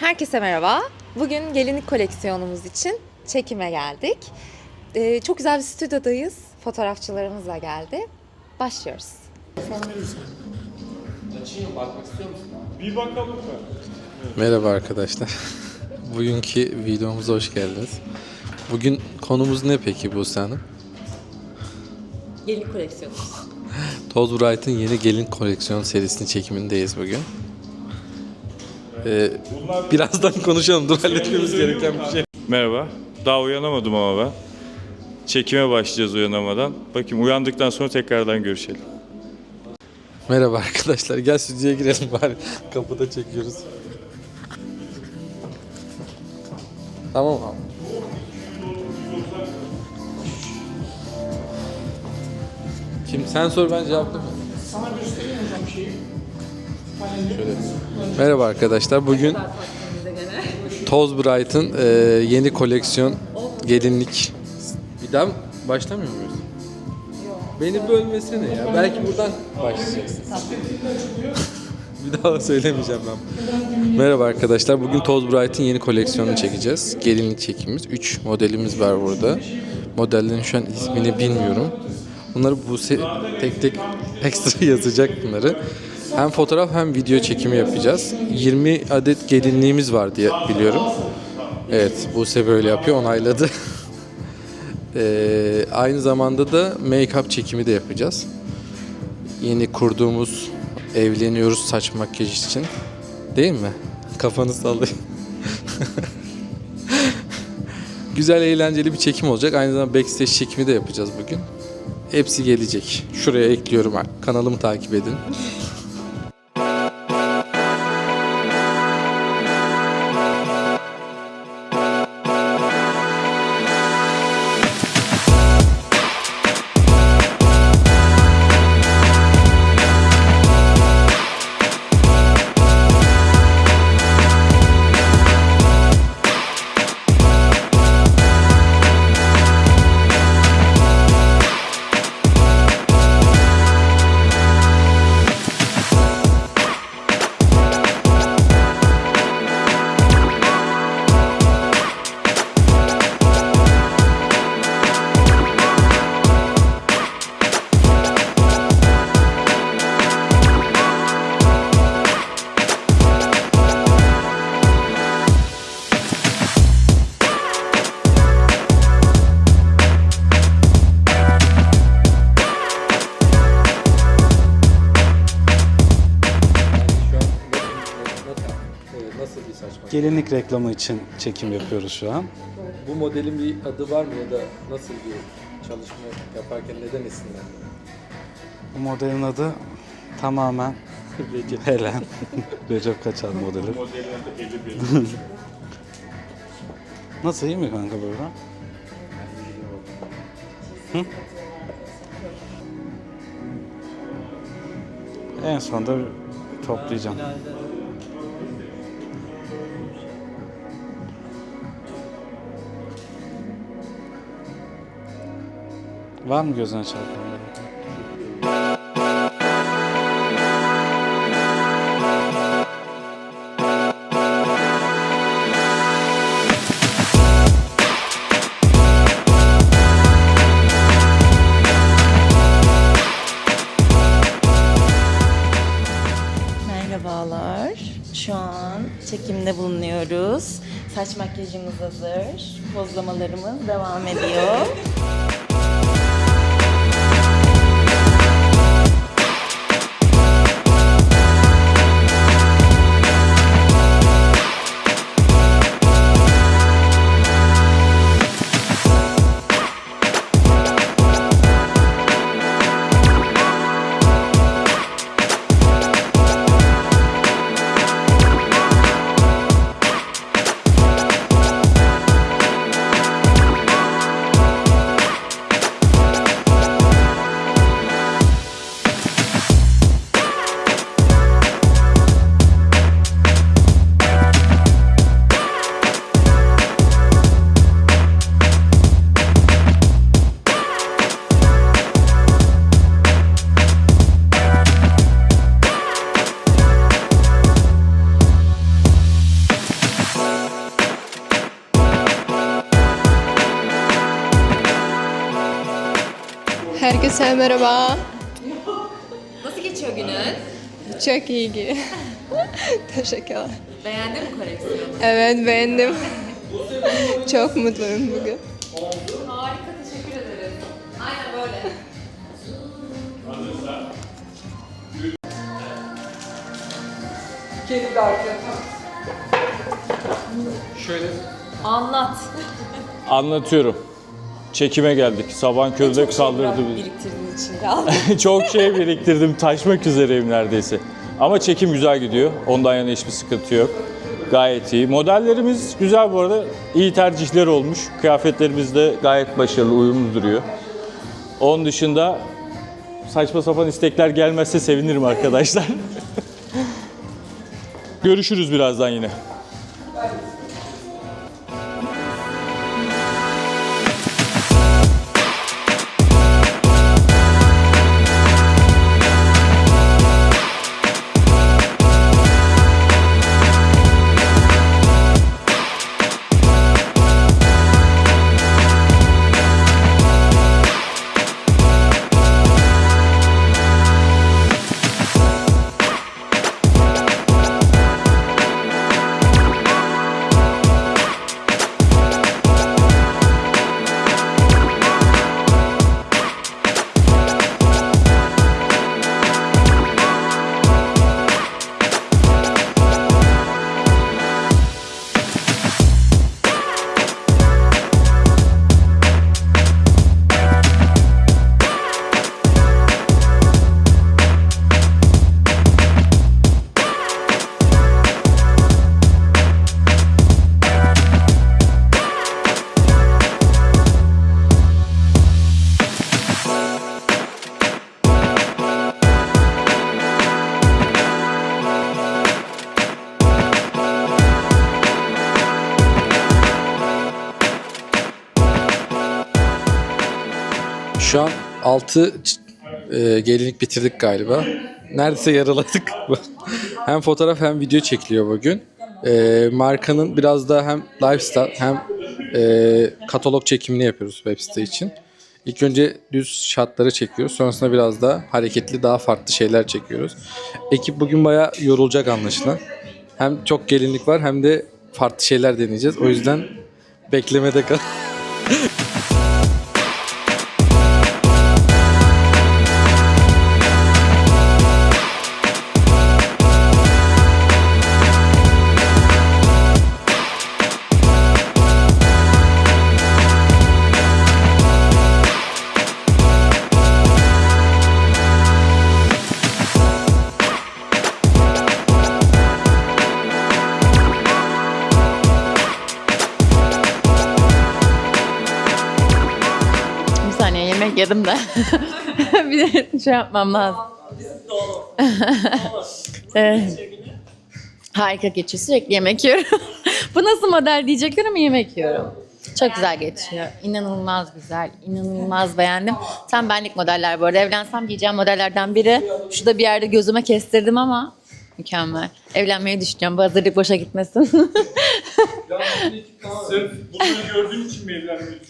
Herkese merhaba. Bugün gelinlik koleksiyonumuz için çekime geldik. Ee, çok güzel bir stüdyodayız. Fotoğrafçılarımız da geldi. Başlıyoruz. Bir bakalım mı? Merhaba arkadaşlar. Bugünkü videomuza hoş geldiniz. Bugün konumuz ne peki bu Hanım? Gelinlik koleksiyonumuz. Toz Bright'ın yeni gelin koleksiyon serisinin çekimindeyiz bugün. Ee, birazdan konuşalım. Dur halletmemiz gereken bir şey. Merhaba. Daha uyanamadım ama ben. Çekime başlayacağız uyanamadan. Bakayım uyandıktan sonra tekrardan görüşelim. Merhaba arkadaşlar. Gel stüdyoya girelim bari. Kapıda çekiyoruz. Tamam abi. Kim sen sor ben cevaplamayayım. Şöyle. Merhaba arkadaşlar. Bugün Toz Bright'ın e, yeni koleksiyon gelinlik. Bir daha başlamıyor muyuz? Beni bölmesene ya. Belki buradan başlayacaksın. bir daha söylemeyeceğim ben. Merhaba arkadaşlar. Bugün Toz Bright'ın yeni koleksiyonunu çekeceğiz. Gelinlik çekimimiz. 3 modelimiz var burada. Modellerin şu an ismini bilmiyorum. Bunları bu tek tek ekstra yazacak bunları. Hem fotoğraf hem video çekimi yapacağız. 20 adet gelinliğimiz var diye biliyorum. Evet, Buse böyle yapıyor, onayladı. Ee, aynı zamanda da make-up çekimi de yapacağız. Yeni kurduğumuz evleniyoruz saç makyaj için. Değil mi? Kafanı sallayın. Güzel eğlenceli bir çekim olacak. Aynı zamanda backstage çekimi de yapacağız bugün. Hepsi gelecek. Şuraya ekliyorum. Kanalımı takip edin. Gelinlik reklamı için çekim yapıyoruz şu an. Bu modelin bir adı var mı ya da nasıl bir çalışma yaparken neden esinlendin? Bu modelin adı tamamen Recep. Helen. Recep Kaçar modeli. Nasıl iyi mi kanka böyle? Hı? En sonunda toplayacağım. Var mı gözüne çarpan? Merhabalar. Şu an çekimde bulunuyoruz. Saç makyajımız hazır. Pozlamalarımız devam ediyor. Aleykümselam merhaba. Nasıl geçiyor günün? Çok iyi gidiyor. Teşekkürler. Beğendin mi koleksiyonu? Evet beğendim. Çok mutluyum bugün. Harika, teşekkür ederim. Aynen böyle. Kendi de arkaya Şöyle Anlat. Anlatıyorum. Çekime geldik. Sabah körde saldırdı bizi. Biriktirdiğin için kaldı. Çok şey biriktirdim. Taşmak üzereyim neredeyse. Ama çekim güzel gidiyor. Ondan yana hiçbir sıkıntı yok. Gayet iyi. Modellerimiz güzel bu arada. İyi tercihler olmuş. Kıyafetlerimiz de gayet başarılı, uyumlu duruyor. Onun dışında saçma sapan istekler gelmezse sevinirim arkadaşlar. Görüşürüz birazdan yine. 6 e, gelinlik bitirdik galiba. Neredeyse yarıladık. hem fotoğraf hem video çekiliyor bugün. E, markanın biraz da hem lifestyle hem e, katalog çekimini yapıyoruz web site için. İlk önce düz şartları çekiyoruz. Sonrasında biraz daha hareketli, daha farklı şeyler çekiyoruz. Ekip bugün bayağı yorulacak anlaşılan. Hem çok gelinlik var hem de farklı şeyler deneyeceğiz. O yüzden beklemede kal. yedim de. bir şey yapmam lazım. Harika geçiyor. Sürekli yemek yiyorum. Bu nasıl model diyecekler ama yemek yiyorum. Çok güzel geçiyor. İnanılmaz güzel. İnanılmaz beğendim. Tam benlik modeller bu arada. Evlensem giyeceğim modellerden biri. Şurada bir yerde gözüme kestirdim ama mükemmel. Evlenmeyi düşünüyorum. Bu hazırlık boşa gitmesin. Sırf bunları gördüğün için mi evlenmeyi?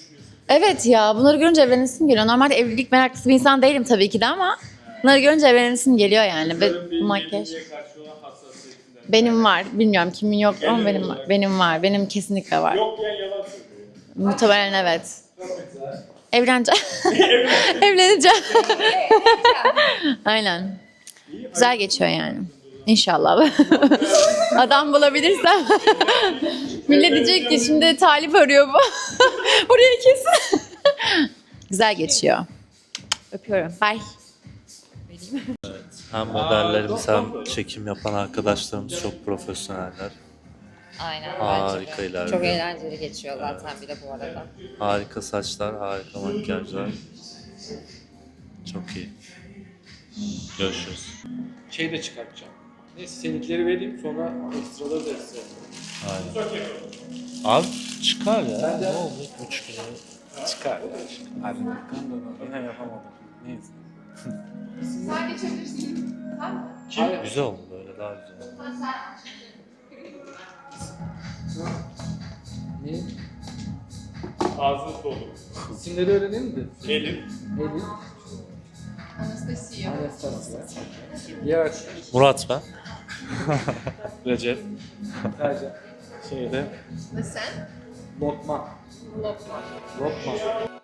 Evet ya bunları görünce evlenesim geliyor. Normalde evlilik meraklısı bir insan değilim tabii ki de ama bunları görünce evlenesim geliyor yani. Ve bu makyaj. Benim var. Bilmiyorum kimin yok ama benim var. Benim var. Benim kesinlikle var. Yok ya yalan söylüyor. Muhtemelen evet. Evleneceğim. Evleneceğim. Aynen. Güzel geçiyor yani. İnşallah. Adam bulabilirsem. Millet diyecek ki şimdi talip arıyor bu. Buraya kesin. Güzel geçiyor. Öpüyorum. Bye. Hem modellerimiz hem çekim yapan arkadaşlarımız çok profesyoneller. Aynen. Harika bence de. ilerliyor. Çok eğlenceli geçiyor zaten bir de bu arada. Harika saçlar, harika makyajlar. Çok iyi. Görüşürüz. Şey de çıkartacağım. Neyse seninkileri vereyim sonra ekstraları da ekstra. Aynen. Abi çıkar ya. Ne oldu? Üç kilo. Çıkar ya. Hadi. Yine yapamadım. Neyse. Güzel oldu böyle daha güzel oldu. Ne? Ağzınız dolu. İsimleri öğrenelim de. Elif. Elif. Anastasia. Diğer Murat ben. Recep. Şeyde Ve sen? Lokman. Lokman. Lokman.